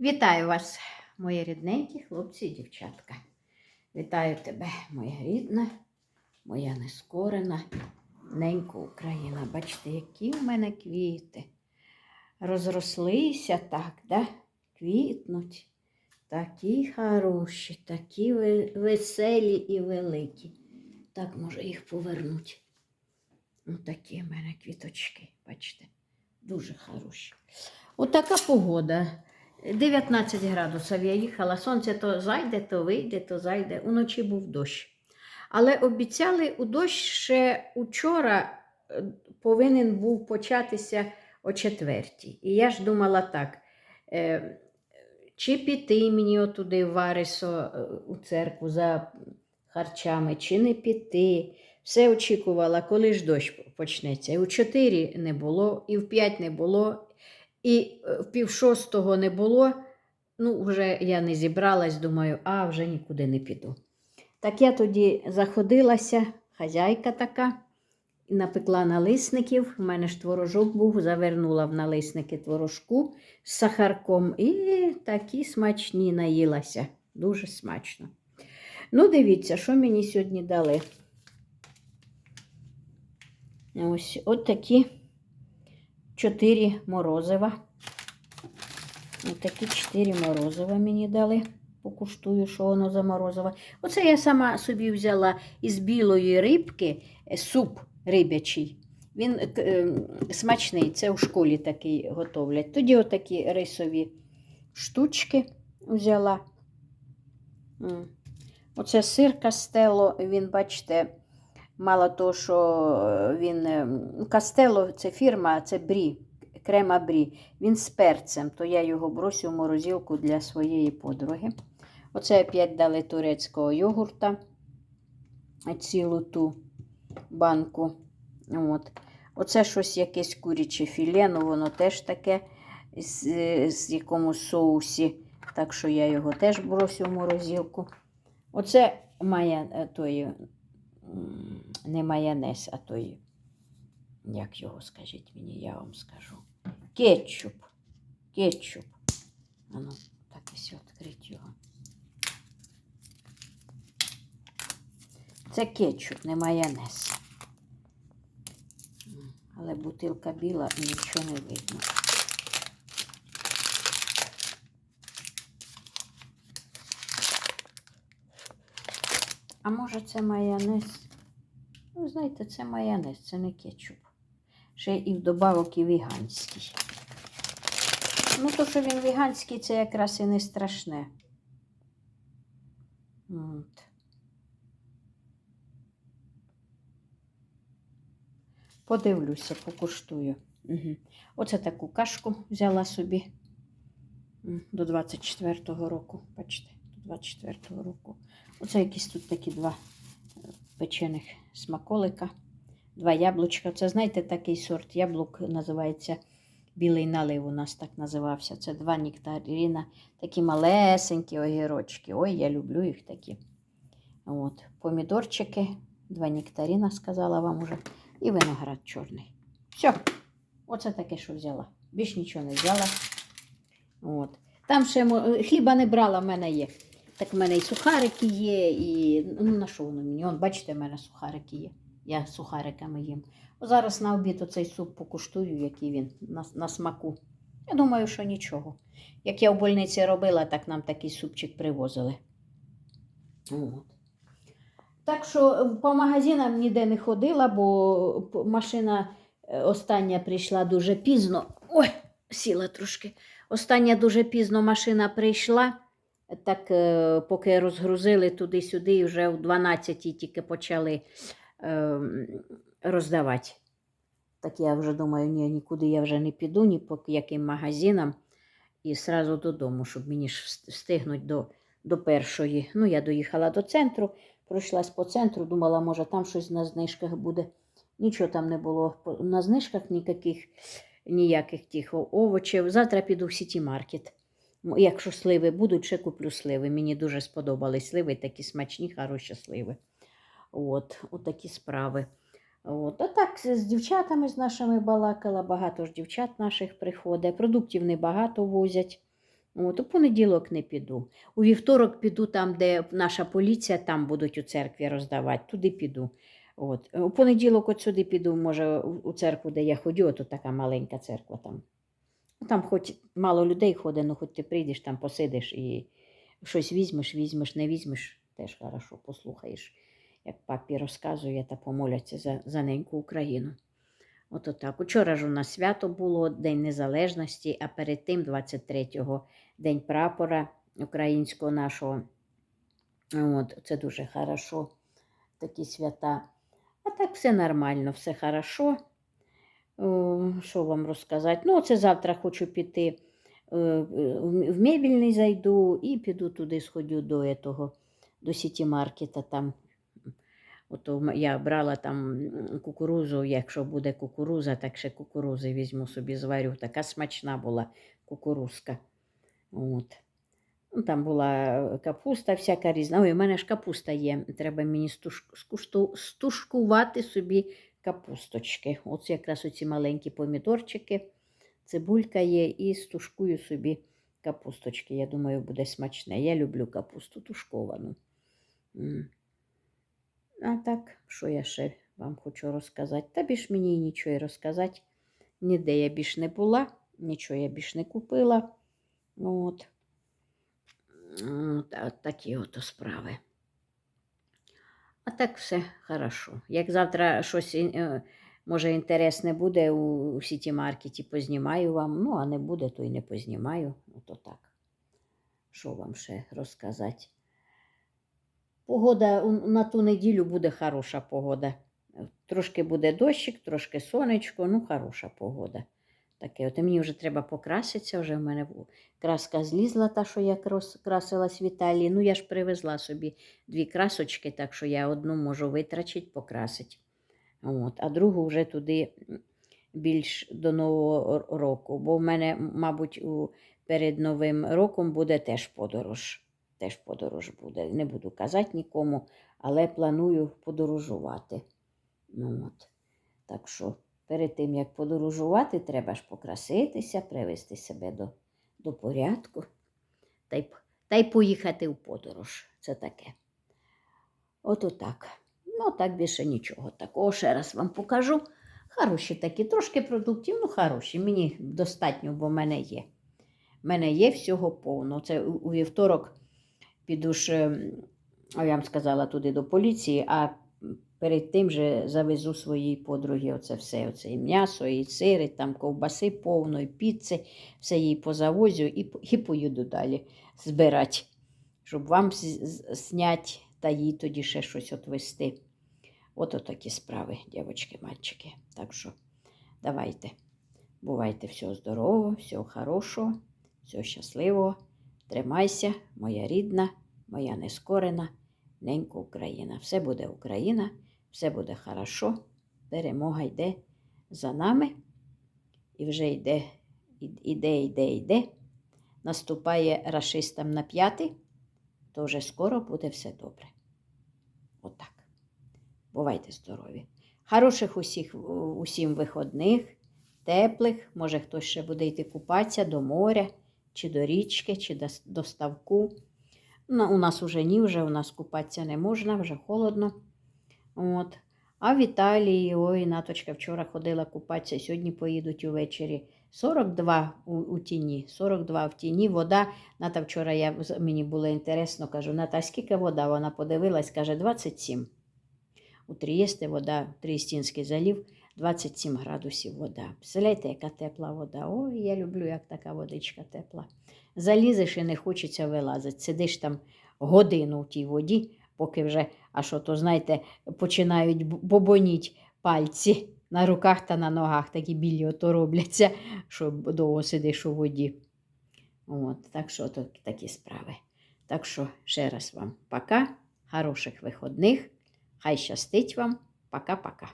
Вітаю вас, мої рідненькі хлопці і дівчатка. Вітаю тебе, моя рідна, моя нескорена, ненька Україна. Бачите, які в мене квіти. Розрослися так, да? квітнуть. Такі хороші, такі веселі і великі. Так, може, їх повернуть. Ось такі в мене квіточки, бачите, дуже хороші. Отака погода. 19 градусів я їхала, сонце то зайде, то вийде, то зайде. Уночі був дощ. Але обіцяли у дощ ще учора е, повинен був початися о четвертій. І я ж думала так, е, чи піти мені отуди в Варисо е, у церкву за харчами, чи не піти. Все очікувала, коли ж дощ почнеться. І у 4 не було, і в 5 не було, і е, в пів шостого не було. Ну, вже я не зібралась, думаю, а вже нікуди не піду. Так я тоді заходилася, хазяйка така, напекла налисників. У мене ж творожок був, завернула в налисники творожку з сахарком і такі смачні наїлася. Дуже смачно. Ну, дивіться, що мені сьогодні дали. Ось от такі чотири морозива. Ось такі чотири морозива мені дали. Покуштую, що воно за морозиво. Оце я сама собі взяла із білої рибки е, суп рибячий. Він е, е, смачний, це в школі такий готовлять. Тоді отакі рисові штучки взяла. Оце сир кастело, він, бачите, мало того, що він е, кастело це фірма, це брі, крема брі. Він з перцем, то я його бросю в морозилку для своєї подруги. Оце опять дали турецького йогурта, цілу ту банку. От. Оце щось якесь куряче філе, ну воно теж таке з, з якомусь соусі. Так що я його теж бросю в морозилку. Оце має е, той, не майонез, а той, як його скажіть мені, я вам скажу. Кетчуп. Кетчуп. Ану, так ось відкрити його. Це кетчуп, не майонез. Але бутилка біла і нічого не видно. А може це майонез? Ну, знаєте, це майонез, це не кетчуп. Ще і вдобавок і веганський. Ну, то, що він веганський, це якраз і не страшне. От. Подивлюся, покуштую. Угу. Оце таку кашку взяла собі до 24-го року. Бачите, до 24-го року. Оце якісь тут такі два печених смаколика, два яблучка. Це, знаєте, такий сорт яблук називається білий налив. У нас так називався. Це два нектаріна, такі малесенькі огірочки. Ой, я люблю їх такі. От. Помідорчики, два нектаріна, сказала вам уже, і виноград чорний. Все, оце таке, що взяла. Більш нічого не взяла. От. Там ще хліба не брала, в мене є. Так в мене і сухарики є, і ну на що воно мені? От, бачите, в мене сухарики є. Я сухариками їм. Зараз на обід оцей суп покуштую, який він на, на смаку. Я думаю, що нічого. Як я в больниці робила, так нам такий супчик привозили. От. Так що е, по магазинам ніде не ходила, бо машина е, остання прийшла дуже пізно. Ой, сіла трошки. Остання дуже пізно машина прийшла. Так, е, поки розгрузили туди-сюди, і вже в 12 тільки почали е, роздавати. Так я вже думаю, ні, нікуди я вже не піду, ні по яким магазинам. І одразу додому, щоб мені ж вст- встигнути до, до першої. Ну, я доїхала до центру, пройшлась по центру, думала, може, там щось на знижках буде. Нічого там не було на знижках ніяких, ніяких тих овочів. Завтра піду в сіті маркет. Якщо сливи будуть, ще куплю сливи. Мені дуже сподобались сливи, такі смачні, хороші сливи. От, от такі справи. От. А так з дівчатами з нашими балакала, багато ж дівчат наших приходить. Продуктів небагато возять. От, у понеділок не піду. У вівторок піду там, де наша поліція, там будуть у церкві роздавати, туди піду. От. У понеділок от сюди піду, може, у церкву, де я ходю, от така маленька церква там. Ну, Там хоч мало людей ходить, ну хоч ти прийдеш, там посидиш і щось візьмеш, візьмеш, не візьмеш, теж хорошо послухаєш, як папі розказує та помоляться за, за неньку Україну. Ото так. Учора ж у нас свято було День Незалежності, а перед тим, 23-го, День прапора українського нашого. От, це дуже хорошо, такі свята. А так все нормально, все хорошо. О, Що вам розказати? Ну, це завтра хочу піти е, в мебільний зайду і піду туди, сходю до этого, до сіті там. Ото я брала там кукурузу, якщо буде кукуруза, так ще кукурузи візьму собі, зварю. Така смачна була кукурузка. От. Ну, там була капуста всяка різна. Ой, у мене ж капуста є. Треба мені стушкувати собі капусточки. Оце якраз оці маленькі помідорчики, цибулька є, і стушкую собі капусточки. Я думаю, буде смачне. Я люблю капусту тушковану. А так, що я ще вам хочу розказати? Та більш мені нічого й розказати. Ніде я більш не була, нічого я більш не купила. От. От, а такі ото справи. А так все хорошо. Як завтра щось е, може інтересне буде у, сіті маркеті, познімаю вам. Ну, а не буде, то й не познімаю. Ото так. Що вам ще розказати? Погода на ту неділю буде хороша погода. Трошки буде дощик, трошки сонечко, ну хороша погода. Таке, от і мені вже треба покраситися, вже в мене краска злізла, та, що я красилась в Італії. Ну, я ж привезла собі дві красочки, так що я одну можу витрачити, покрасити. От, а другу вже туди більш до Нового року. Бо в мене, мабуть, у, перед Новим роком буде теж подорож. Теж подорож буде. Не буду казати нікому, але планую подорожувати. Ну, от. Так що перед тим, як подорожувати, треба ж покраситися, привести себе до, до порядку та й, та й поїхати в подорож. Це таке. Ото так. Ну, так більше нічого такого. Ще раз вам покажу. Хороші такі, трошки продуктів, ну хороші. Мені достатньо, бо в мене є. В мене є всього повно. Це у, у вівторок піду ж, ем, я вам сказала, туди до поліції, а перед тим же завезу своїй подругі оце все. Оце і м'ясо, і сир, і там ковбаси повно, і піци, все їй позавозю і, і поїду далі збирати, щоб вам зняти та їй тоді ще щось отвести. От такі справи, дівчатки, мальчики. Так що давайте. Бувайте всього здорового, всього хорошого, всього щасливого. Тримайся, моя рідна, моя нескорена, ненька Україна. Все буде Україна, все буде хорошо. Перемога йде за нами. І вже йде, іде, йде, йде. Наступає рашистам на п'ятий, то вже скоро буде все добре. Отак. Бувайте здорові. Хороших усіх, усім виходних, теплих. Може, хтось ще буде йти купатися до моря, чи до річки, чи до, до ставку. Ну, у нас уже ні, вже у нас купатися не можна, вже холодно. От. А в Італії, ой, Наточка вчора ходила купатися, сьогодні поїдуть увечері. 42 у, у тіні, 42 в тіні, вода. Ната вчора я, мені було інтересно, кажу, Ната, скільки вода? Вона подивилась, каже, 27. У Трієсте вода, Трієстінський залів, 27 градусів вода. Представляєте, яка тепла вода. Ой, я люблю, як така водичка тепла. Залізеш і не хочеться вилазити. Сидиш там годину в тій воді, поки вже, а що то, знаєте, починають бобоніть пальці на руках та на ногах, такі білі ото робляться, що довго сидиш у воді. От, так що то такі справи. Так що ще раз вам пока, хороших виходних. Хай щастить вам. Пока-пока.